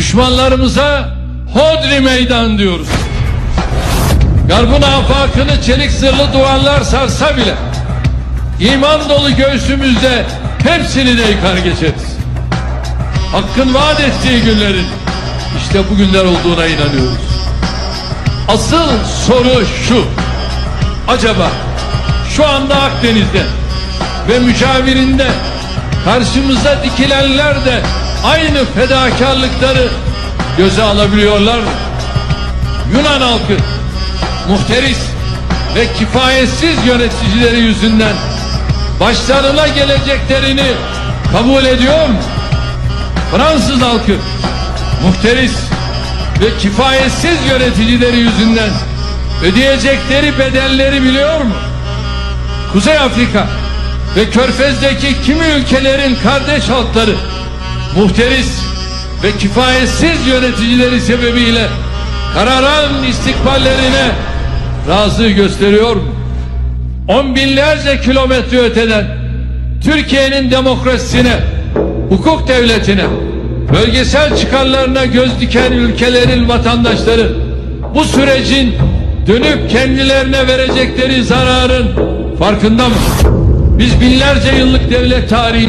Düşmanlarımıza hodri meydan diyoruz. Garbın afakını çelik zırhlı duvarlar sarsa bile iman dolu göğsümüzde hepsini de yıkar geçeriz. Hakkın vaat ettiği günlerin işte bu günler olduğuna inanıyoruz. Asıl soru şu. Acaba şu anda Akdeniz'de ve mücavirinde karşımıza dikilenler de aynı fedakarlıkları göze alabiliyorlar? Yunan halkı muhteris ve kifayetsiz yöneticileri yüzünden başlarına geleceklerini kabul ediyor mu? Fransız halkı muhteris ve kifayetsiz yöneticileri yüzünden ödeyecekleri bedelleri biliyor mu? Kuzey Afrika ve Körfez'deki kimi ülkelerin kardeş halkları muhteris ve kifayetsiz yöneticileri sebebiyle kararan istikballerine razı gösteriyor mu? On binlerce kilometre öteden Türkiye'nin demokrasisine, hukuk devletine, bölgesel çıkarlarına göz diken ülkelerin vatandaşları bu sürecin dönüp kendilerine verecekleri zararın farkında mı? Biz binlerce yıllık devlet tarihi